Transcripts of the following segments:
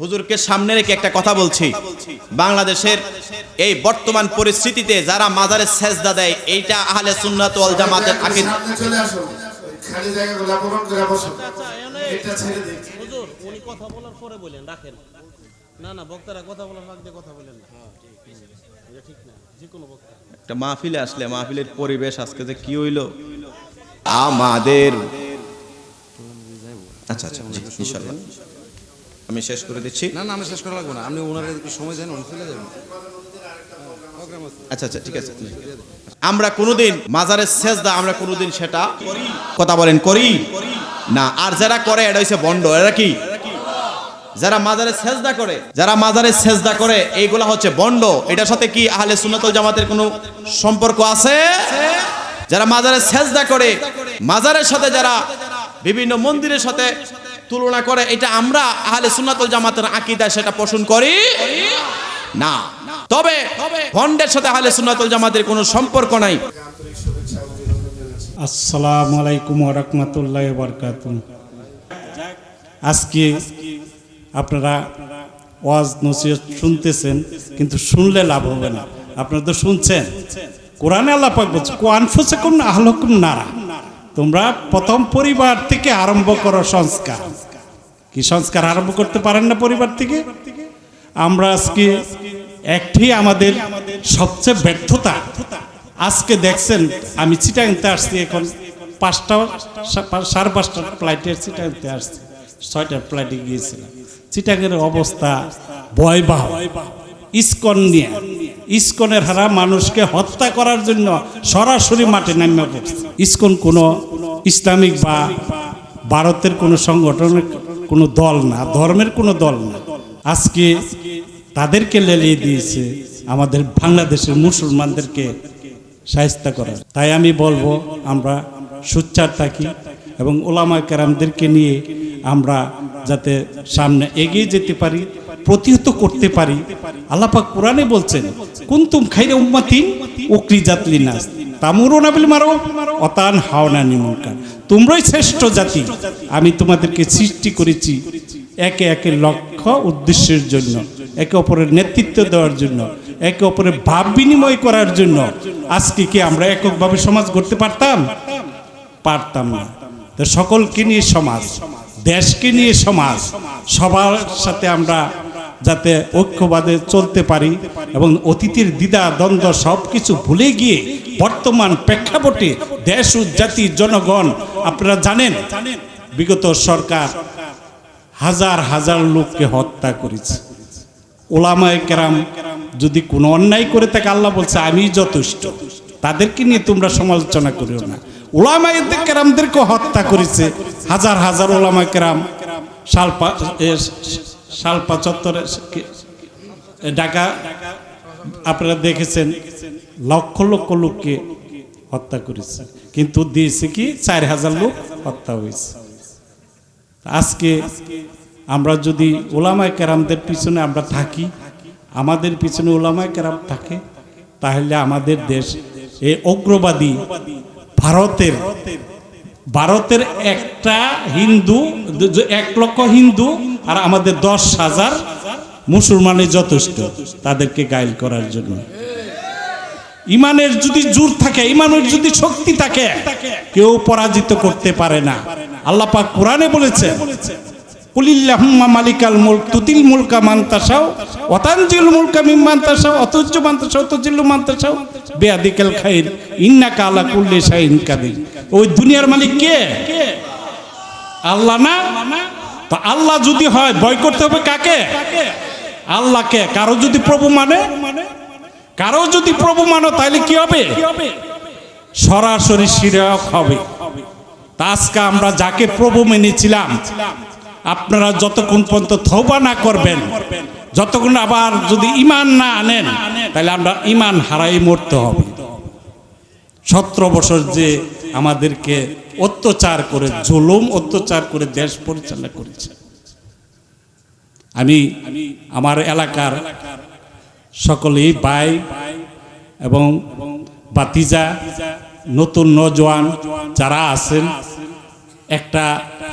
হুজুরকে সামনে রেখে একটা কথা বলছি। বাংলাদেশের এই বর্তমান পরিস্থিতিতে যারা মাজারে সেজদা দেয় এইটা আহলে সুন্নাত ওয়াল জামাতের আকিদ। সামনে চলে আসো খালি জায়গাগুলো পূরণ করে বসো এটা ছেড়ে দিই হুজুর উনি কথা বলার পরে বলেন রাখেন। না না বক্তারা কথা বলার আগ দিয়ে কথা বলেন না। এটা ঠিক না যে কোনো বক্তা। একটা মাহফিলে আসলে মাহফিলের পরিবেশ আজকে যে কি হইল? আমাদের আচ্ছা আচ্ছা ইনশাআল্লাহ আমি শেষ করে দিচ্ছি। না না আমি শেষ করা লাগবো না। আপনি ওনার একটু সময় দেন উনি চলে যাবেন। আচ্ছা আচ্ছা ঠিক আছে। আমরা কোনোদিন মাজারের সেজদা আমরা কোনোদিন সেটা কথা বলেন করি? না আর যারা করে এটা হচ্ছে বন্ড। এরা কি? যারা মাজারে সেজদা করে যারা মাজারে সেজদা করে এইগুলা হচ্ছে বন্ড। এটার সাথে কি আহলে সুন্নাতুল জামাতের কোনো সম্পর্ক আছে? যারা মাজারে সেজদা করে মাজারের সাথে যারা বিভিন্ন মন্দিরের সাথে তুলনা করে এটা আমরা আহলে সুন্নাতুল জামাতের আকীদা সেটা পোষণ করি না। তবে ভন্ডের সাথে আহলে সুন্নাতুল জামাতের কোনো সম্পর্ক নাই। আসসালামু আলাইকুম রহমতুল্লাহ বরকাত আজকে আপনারা ওয়াজ নসিহত শুনতেছেন, কিন্তু শুনলে লাভ হবে না। আপনারা তো শুনছেন? কোরআনে আল্লাহ পাক বলছে ফুসেকুম আহলকুম নারা। তোমরা প্রথম পরিবার থেকে আরম্ভ করো সংস্কার। কি সংস্কার আরম্ভ করতে পারেন না পরিবার থেকে? আমরা আজকে একটি আমাদের সবচেয়ে ব্যর্থতা। আজকে দেখছেন, আমি চিটাংতে আসছি এখন। পাঁচটা, সাড়ে পাঁচটা ফ্লাইটে চিটাংতে আসছি। ছয়টার ফ্লাইটে গিয়েছিলাম। চিটাংয়ের অবস্থা ভয়বাহ। ইস্কন নিয়ে। ইস্কনের হারা মানুষকে হত্যা করার জন্য সরাসরি মাঠে নামিয়ে পড়ছে। ইস্কন কোনো ইসলামিক বা ভারতের কোনো সংগঠনের কোনো দল না, ধর্মের কোনো দল না। আজকে তাদেরকে লেলিয়ে দিয়েছে আমাদের বাংলাদেশের মুসলমানদেরকে সাহিস্তা করা তাই আমি বলব, আমরা সুচ্চার থাকি এবং ওলামা কেরামদেরকে নিয়ে আমরা যাতে সামনে এগিয়ে যেতে পারি, প্রতিহত করতে পারি। আল্লাপাক কোরআনে বলছেন, কুন্তুম খাইরে উম্মাতিন উকরি জাতলি নাস তামুরুনা বিল মারো, অতান হাওনা নিমুনকার তোমরাই শ্রেষ্ঠ জাতি, আমি তোমাদেরকে সৃষ্টি করেছি একে একে লক্ষ্য উদ্দেশ্যের জন্য, একে অপরের নেতৃত্ব দেওয়ার জন্য, একে অপরের ভাব বিনিময় করার জন্য। আজকে কি আমরা এককভাবে সমাজ গড়তে পারতাম? পারতাম না। তো সকলকে নিয়ে সমাজ, দেশকে নিয়ে সমাজ, সবার সাথে আমরা যাতে ঐক্যবাদে চলতে পারি এবং অতীতের দ্বিধা, দ্বন্দ্ব সব কিছু ভুলে গিয়ে বর্তমান প্রেক্ষাপটে দেশ ও জাতি, জনগণ, আপনারা জানেন, বিগত সরকার হাজার হাজার লোককে হত্যা করেছে। ওলামায় কেরাম যদি কোনো অন্যায় করে থাকে, আল্লাহ বলছে, আমি যথেষ্ট। তাদেরকে নিয়ে তোমরা সমালোচনা করিও না। ওলামায় কেরামদেরকে হত্যা করেছে হাজার হাজার ওলামায় কেরাম। শালপা শালপা চত্বরে ঢাকা, আপনারা দেখেছেন লক্ষ লক্ষ লোককে হত্যা করেছে। কিন্তু দিয়েছে কি? চার হাজার লোক হত্যা হয়েছে। আজকে আমরা যদি ওলামায় কেরামদের পিছনে আমরা থাকি, আমাদের পিছনে ওলামায় কেরাম থাকে, তাহলে আমাদের দেশ এই অগ্রবাদী ভারতের ভারতের একটা হিন্দু, এক লক্ষ হিন্দু আর আমাদের দশ হাজার মুসলমানের যথেষ্ট তাদেরকে গাইল করার জন্য। ইমানের যদি জোর থাকে, ইমানের যদি শক্তি থাকে, কেউ পরাজিত করতে পারে না। আল্লাহ পাক কোরআনে বলেছেন তুতিল মুলকা মুলকা ওই দুনিয়ার মালিক কে? আল্লাহ আল্লাহ যদি হয়, ভয় করতে হবে কাকে? আল্লাহকে কারও যদি প্রভু মানে? কারও যদি প্রভু মানো তাহলে কি হবে? সরাসরি শিরক হবে। আজকে আমরা যাকে প্রভু মেনেছিলাম, আপনারা যতক্ষণ পর্যন্ত থৌবা না করবেন, যতক্ষণ আবার যদি ইমান না আনেন তাহলে আমরা ইমান হারাই মরতে হবে। সতেরো বছর যে আমাদেরকে অত্যাচার করে, জুলুম অত্যাচার করে দেশ পরিচালনা করেছে। আমি আমার এলাকার সকলেই ভাই এবং বাতিজা, নতুন নজওয়ান যারা আছেন, একটা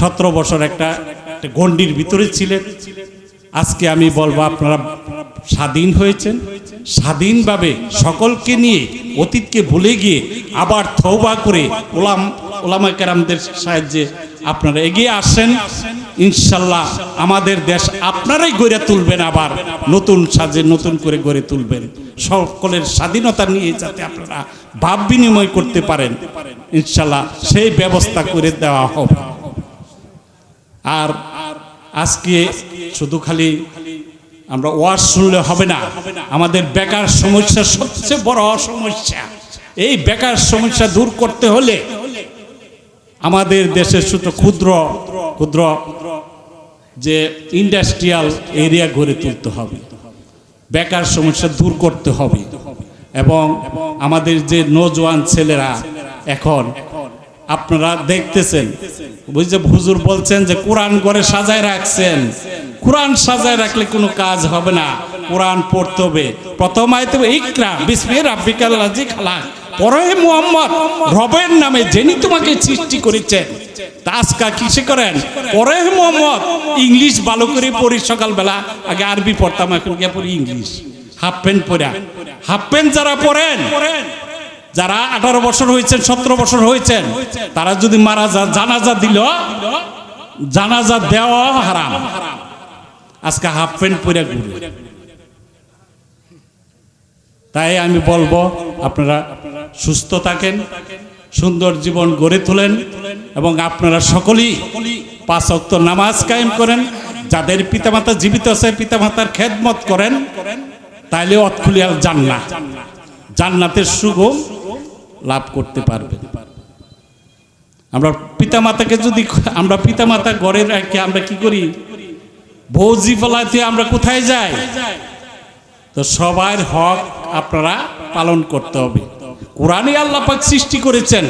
সতেরো বছর একটা গণ্ডির ভিতরে ছিলেন। আজকে আমি বলব আপনারা স্বাধীন হয়েছেন। স্বাধীনভাবে সকলকে নিয়ে অতীতকে ভুলে গিয়ে আবার থৌবা করে ওলাম ওলামা কেরামদের সাহায্যে আপনারা এগিয়ে আসেন। ইনশাল্লাহ আমাদের দেশ আপনারাই গড়ে তুলবেন আবার। নতুন সাজে নতুন করে গড়ে তুলবেন। সকলের স্বাধীনতা নিয়ে যাতে আপনারা ভাব বিনিময় করতে পারেন। ইনশাল্লাহ সেই ব্যবস্থা করে দেওয়া হবে। আর আজকে শুধু খালি আমরা ওয়াজ শুনলে হবে না। আমাদের বেকার সমস্যা সবচেয়ে বড় সমস্যা। এই বেকার সমস্যা দূর করতে হলে আমাদের দেশের শুধু ক্ষুদ্র ক্ষুদ্র, যে ইন্ডাস্ট্রিয়াল এরিয়া গড়ে তুলতে হবে। বেকার সমস্যা দূর করতে হবে। এবং আমাদের যে নজওয়ান ছেলেরা এখন, আপনারা দেখতেছেন বুঝছে হুজুর বলছেন যে কোরআন করে সাজায় রাখছেন। কোরআন সাজায় রাখলে কোনো কাজ হবে না। কোরআন পড়তে হবে। প্রথম আয়তে ইকরা, বিসমি রাব্বিকাল লাজি খালাক। পরে মোহাম্মদ রবের নামে যিনি তোমাকে সৃষ্টি করেছেন তাসকা কিসে করেন? পরে মোহাম্মদ ইংলিশ ভালো করে পড়ি সকালবেলা, আগে আরবি পড়তাম, এখন গিয়ে পড়ি ইংলিশ। হাফ প্যান্ট পরে। হাফ প্যান্ট যারা পড়েন যারা আঠারো বছর হয়েছেন, সতেরো বছর হয়েছেন, তারা যদি মারা যা জানাজা দিল, জানাজা দেওয়া হারাম। আজকে হাফ প্যান্ট পরে ঘুরে। তাই আমি বলব, আপনারা সুস্থ থাকেন, সুন্দর জীবন গড়ে তোলেন এবং আপনারা সকলেই পাঁচ অক্ত নামাজ কায়েম করেন। যাদের পিতামাতা জীবিত আছে, পিতামাতার খেদমত করেন, তাইলে অতখুলিয়াল জান্না জান্নাতের সুগম লাভ করতে পারবে। আমরা পিতামাতাকে যদি আমরা পিতামাতা গড়ে রাখি, আমরা কি করি? ভৌজি ফলাতে আমরা কোথায় যাই? তো সবার হক আপনারা পালন করতে হবে। কোরআনে আল্লাহ পাক সৃষ্টি করেছেন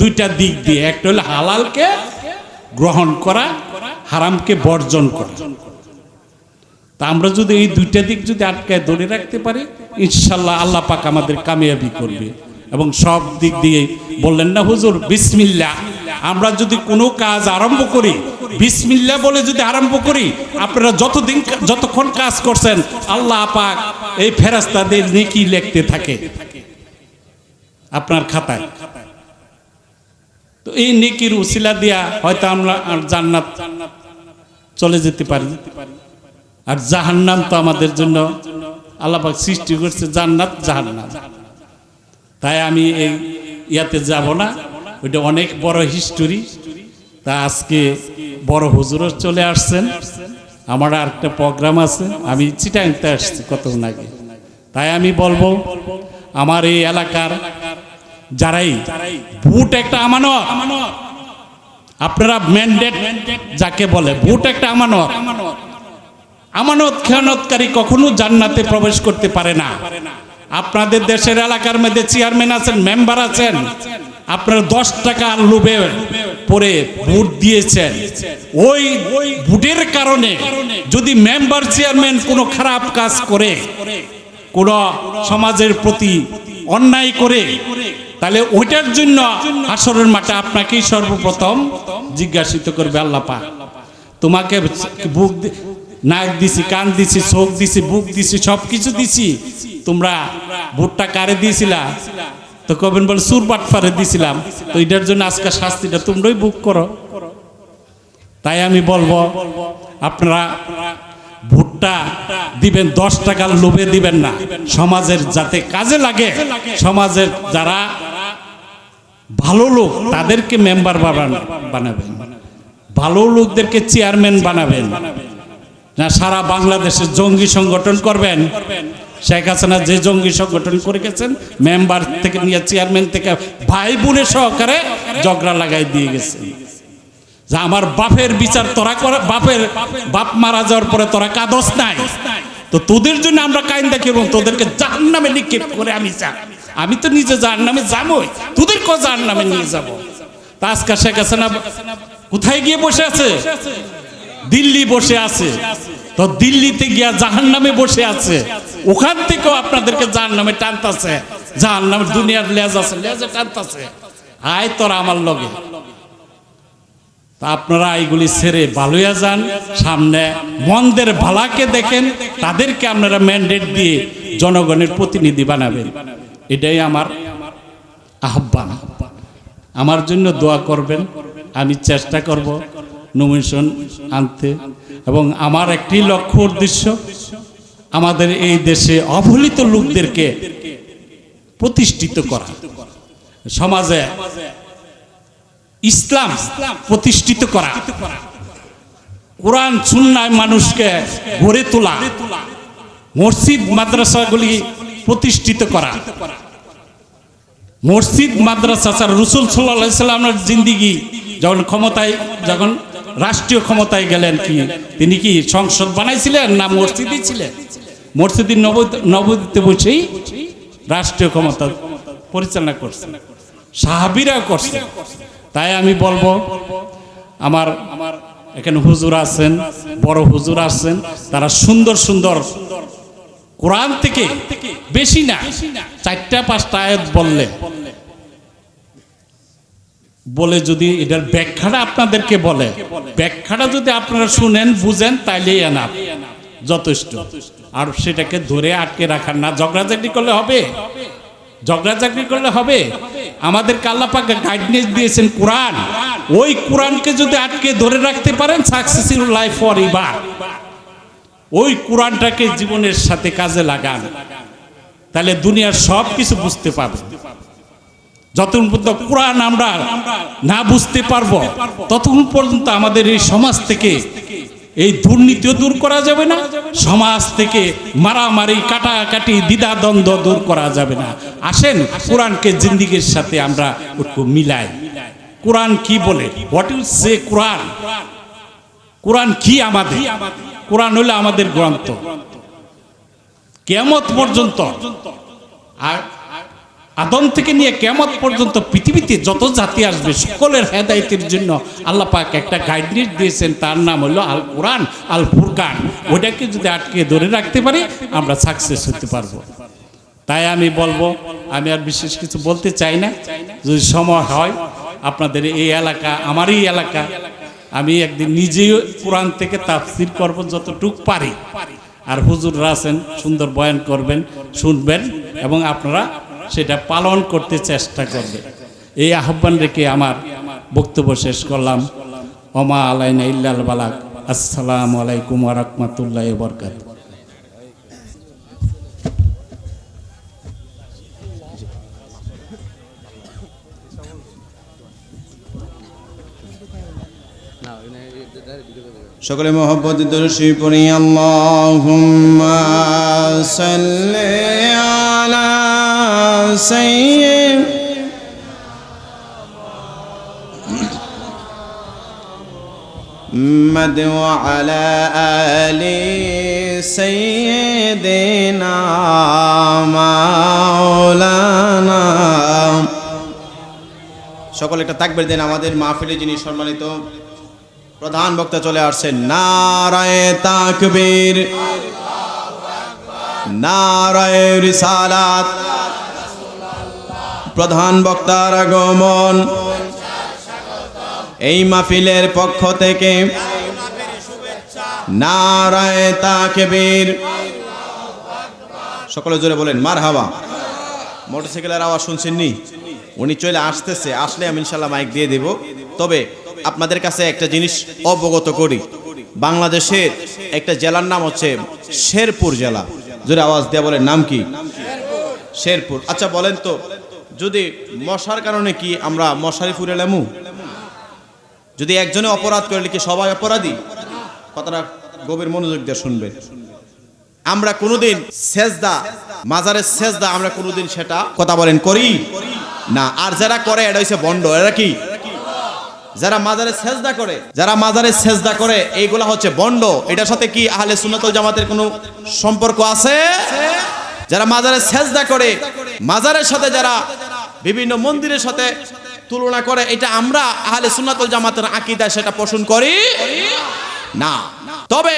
দুইটা দিক দিয়ে। একটা হলো হালালকে গ্রহণ করা, হারামকে বর্জন করা। তা আমরা যদি এই দুইটা দিক যদি আটকায় ধরে রাখতে পারি ইনশাল্লাহ আল্লাহ পাক আমাদের কামিয়াবি করবে। এবং সব দিক দিয়ে বললেন না, হুজুর বিসমিল্লা আমরা যদি কোনো কাজ আরম্ভ করি বিসমিল্লা বলে যদি আরম্ভ করি, আপনারা যতদিন যতক্ষণ কাজ করছেন, আল্লাহ পাক এই ফেরাস্তাদের নেকি লিখতে থাকে। আপনার খাতায়। তো এই নেকির উসিলা দিয়া হয়তো আমরা আর জান্নাত চলে যেতে পারি। আর জাহান্নাম তো আমাদের জন্য আল্লাপাক সৃষ্টি করছে, জান্নাত জাহান্নাম। তাই আমি এই ইয়াতে যাব না। ওইটা অনেক বড় হিস্টোরি তা আজকে বড় হুজুরও চলে আসছেন। আমার আর একটা প্রোগ্রাম আছে। আমি চিটাংতে আসছি কতক্ষণ আগে। তাই আমি বলব আমার এই এলাকার যারাই ভোট একটা আমানত। আপনারা ম্যান্ডেট যাকে বলে, ভোট একটা আমানত। আমানত খেয়ানতকারী কখনো জান্নাতে প্রবেশ করতে পারে না। আপনাদের দেশের এলাকার মধ্যে চেয়ারম্যান আছেন মেম্বার আছেন। আপনারা দশ টাকা লোভে পরে ভোট দিয়েছেন। ওই ভোটের কারণে যদি মেম্বার চেয়ারম্যান কোনো খারাপ কাজ করে কোন সমাজের প্রতি অন্যায় করে, তাহলে ওইটার জন্য আসরের মাঠে আপনাকেই সর্বপ্রথম জিজ্ঞাসিত করবে আল্লাহ পাক। তোমাকে বুক নাক দিছি, কান দিছি, চোখ দিছি, বুক দিছি সব কিছু দিছি। তোমরা ভোটটা কারে দিয়েছিলা? তো কবেন বলে সুর বাটফারে দিছিলাম। তো এটার জন্য আজকে শাস্তিটা তোমরাই বুক করো। তাই আমি বলব, আপনারা ভোটটা দিবেন, দশ টাকার লোভে দিবেন না। সমাজের যাতে কাজে লাগে, সমাজের যারা ভালো লোক, তাদেরকে মেম্বার বানাবেন। ভালো লোকদেরকে চেয়ারম্যান বানাবেন। না, সারা বাংলাদেশে জঙ্গি সংগঠন করবেন। শেখ হাসিনা যে জঙ্গি সংগঠন করে গেছেন মেম্বার থেকে নিয়ে চেয়ারম্যান থেকে ভাই বোনের সহকারে ঝগড়া লাগাই দিয়ে গেছে যে আমার বাপের বিচার তোরা বাপের বাপ মারা যাওয়ার পরে তোরা কাদস নাই। তো তোদের জন্য আমরা কাইন দেখি এবং তোদেরকে জাহান নামে নিক্ষেপ করে আমি যা আমি তো নিজে জাহান নামে যাবোই। তোদেরকেও জাহান নামে নিয়ে যাব। তা আজকে শেখ হাসিনা কোথায় গিয়ে বসে আছে? দিল্লি বসে আছে। তো দিল্লিতে গিয়া জাহান নামে বসে আছে। ওখান থেকেও আপনাদেরকে জাহান নামে টানতাছে। জাহান নামে দুনিয়ার লেজ আছে, লেজে টানতাছে। আয় তোরা আমার লগে। তা আপনারা এইগুলি ছেড়ে ভালোয়া যান। সামনে মন্দের ভালাকে দেখেন, তাদেরকে আপনারা ম্যান্ডেট দিয়ে জনগণের প্রতিনিধি বানাবেন। এটাই আমার আহ্বান। আমার জন্য দোয়া করবেন, আমি চেষ্টা করব নমিনেশন আনতে। এবং আমার একটি লক্ষ্য উদ্দেশ্য, আমাদের এই দেশে অবহেলিত লোকদেরকে প্রতিষ্ঠিত করা। সমাজে ইসলাম প্রতিষ্ঠিত করা। কোরআন, সুন্নায় মানুষকে গড়ে তোলা। মসজিদ, মাদ্রাসাগুলি প্রতিষ্ঠিত করা। মসজিদ, মাদ্রাসা স্যার রসুল সাল্লাহ সাল্লামের জিন্দিগি যখন ক্ষমতায়, যখন রাষ্ট্রীয় ক্ষমতায় গেলেন কি তিনি কি সংসদ বানাইছিলেন না মসজিদই ছিলেন? মসজিদ নবদীতে বসেই রাষ্ট্রীয় ক্ষমতা পরিচালনা করছেন। সাহাবিরা করছে তাই আমি বলব, আমার আমার এখানে হুজুর আছেন, বড় হুজুর আছেন, তারা সুন্দর সুন্দর কোরআন থেকে বেশি না, চারটা, পাঁচটা আয়াত বললে। বলে যদি এটার ব্যাখ্যাটা আপনাদেরকে বলে, ব্যাখ্যাটা যদি আপনারা শুনেন, বুঝেন, তাইলেই এনাফ, যথেষ্ট। আর সেটাকে ধরে আটকে রাখার না ঝগড়াঝাটি করলে হবে? ঝগড়াঝাটি করলে হবে? আমাদের কাল্লাপাকে গাইডনেস দিয়েছেন কোরআন। ওই কোরআনকে যদি আটকে ধরে রাখতে পারেন সাকসেসফুল লাইফ ফর এবার ওই কোরআনটাকে জীবনের সাথে কাজে লাগান। তাহলে দুনিয়ার সব কিছু বুঝতে পারবেন যতক্ষণ পর্যন্ত কোরআন আমরা না বুঝতে পারব, ততক্ষণ পর্যন্ত আমাদের এই সমাজ থেকে এই দুর্নীতিও দূর করা যাবে না, সমাজ থেকে মারামারি, কাটাকাটি, দ্বিধাদ্বন্দ্ব দূর করা যাবে না। আসেন, কোরআনকে জিন্দিগির সাথে আমরা মিলাই। কোরআন কি বলে? হোয়াট ইউ সে কোরআন কোরআন কি আমাদের? কোরআন হলো আমাদের গ্রন্থ। কেমত পর্যন্ত। আর আদম থেকে নিয়ে কেমত পর্যন্ত পৃথিবীতে যত জাতি আসবে, সকলের হেদায়তের জন্য আল্লাহ পাক একটা গাইডলাইন দিয়েছেন, তার নাম হলো আল কোরআন, আল ফুরকান। ওটাকে যদি আটকে ধরে রাখতে পারি, আমরা সাকসেস হতে পারব। তাই আমি বলব, আমি আর বিশেষ কিছু বলতে চাই না। যদি সময় হয়, আপনাদের এই এলাকা, আমারই এলাকা, আমি একদিন নিজেই কোরআন থেকে তাফসির করব যতটুক পারি। আর হুজুররা আছেন, সুন্দর বয়ান করবেন, শুনবেন, এবং আপনারা সেটা পালন করতে চেষ্টা করবে। এই আহ্বান রেখে আমার বক্তব্য শেষ করলাম। ওমা আলাইনা ইল্লাল বালাক। আসসালামু আলাইকুম ওরহমতুল্লাহ বরকাত সকলে মোহব্বত দর্শী পড়ি আল্লাহুম্মা সাল্লি সাইয়্যিদ محمد وعلى آل سيدنا مولانا সকলে একটা তাকবির দেন আমাদের মাহফিলে যিনি সম্মানিত প্রধান বক্তা চলে আসছেন নারায় তাকবীর নারায় রিসালাত প্রধান বক্তার আগমন। এই মাহফিলের পক্ষ থেকে নারায় তাকবীর। সকলে জোরে বলেন মার হাওয়া মোটরসাইকেলের আওয়াজ শুনছেন নি উনি চলে আসতেছে, আসলে আমি ইনশাল্লাহ মাইক দিয়ে দেব। তবে আপনাদের কাছে একটা জিনিস অবগত করি। বাংলাদেশের একটা জেলার নাম হচ্ছে শেরপুর জেলা। জোরে আওয়াজ দেওয়া বলেন, নাম কি? শেরপুর। আচ্ছা বলেন তো যদি মশার কারণে কি আমরা মশারি ফুরে লেমু? যদি একজনে অপরাধ করলে কি সবাই অপরাধী? কথাটা গভীর মনোযোগ দিয়ে শুনবে। আমরা কোনোদিন সেজদা, মাজারের সেজদা আমরা কোনোদিন সেটা কথা বলেন করি না। আর যারা করে, এটা হচ্ছে বন্ড। এরা কি? যারা মাজারে সেজদা করে, যারা মাজারে সেজদা করে, এইগুলা হচ্ছে বন্ড। এটার সাথে কি আহলে সুন্নাতুল জামাতের কোনো সম্পর্ক আছে? যারা মাজারে সেজদা করে, মাজারের সাথে যারা বিভিন্ন মন্দিরের সাথে তুলনা করে, এটা আমরা আহলে সুন্নাতুল জামাতের আকীদা সেটা পোষণ করি না। তবে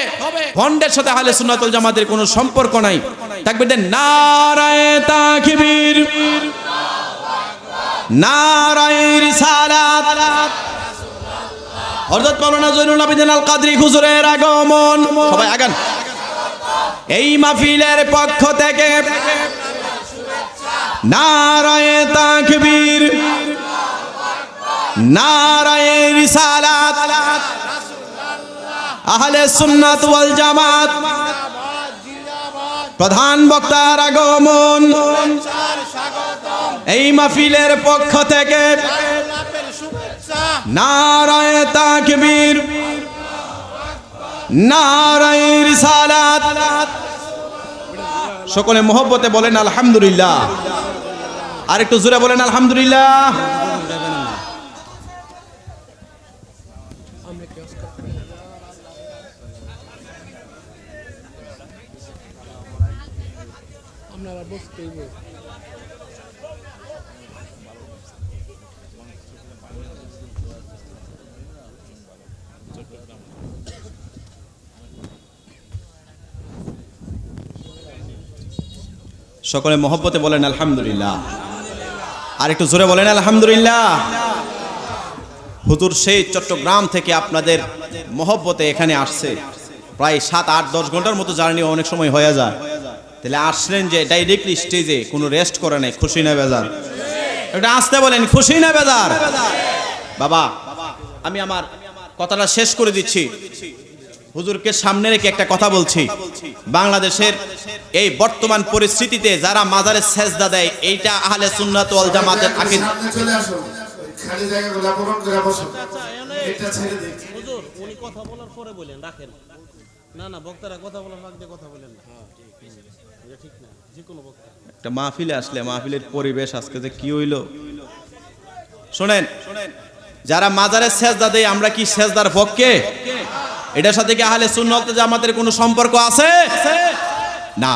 ভন্ডের সাথে আহলে সুন্নাতুল জামাতের কোনো সম্পর্ক নাই। থাকবে নারায়ে তাকবীর, নারায়ে রিসালাত। হযরত মাওলানা জয়নুল আবেদিন আল কাদরি হুজুরের আগমন। সবাই আগান। এই মাহফিলের পক্ষ থেকে নারায়ে তাকবীর, নারায়ে রিসালাত। আহলে সুন্নাত ওয়াল জামাত, প্রধান বক্তার আগমন। এই মাহফিলের পক্ষ থেকে নারায়ে তাকবীর, নারায়ে রিসালাত। সকলে মোহব্বতে বলেন, আলহামদুলিল্লাহ। আর একটু জোরে বলেন আলহামদুলিল্লাহ। সকলে মহব্বতে বলেন আলহামদুলিল্লাহ। আর একটু জোরে বলেন, আলহামদুলিল্লাহ। হুজুর সেই চট্টগ্রাম থেকে আপনাদের মহব্বতে এখানে আসছে। প্রায় সাত, আট, দশ ঘণ্টার মতো জার্নি অনেক সময় হয়ে যায়। তাহলে আসলেন যে ডাইরেক্টলি স্টেজে কোনো রেস্ট করে নাই, খুশি না বেজার। এটা আসতে বলেন, খুশি না বেজার? বাবা, আমি আমার কথাটা শেষ করে দিচ্ছি। হুজুরকে সামনে রেখে একটা কথা বলছি। বাংলাদেশের এই বর্তমান পরিস্থিতিতে যারা মাজারে সেজদা দেয় এইটা আহলে সুন্নাত ওয়াল জামাতের আকিদ। চলে আসো খালি জায়গাগুলো পূরণ করে বসো এটা ছেড়ে হুজুর উনি কথা বলার পরে বলেন রাখেন। না না বক্তারা কথা বলার দিয়ে কথা বলেন না। এটা ঠিক না যে কোনো বক্তা। একটা মাহফিলে আসলে মাহফিলের পরিবেশ আজকে যে কি হইল? শোনেন যারা মাজারে সেজদা দেয় আমরা কি সেজদার পক্ষে? এটার সাথে কি আহলে সুন্নাত জামাতের কোনো সম্পর্ক আছে। না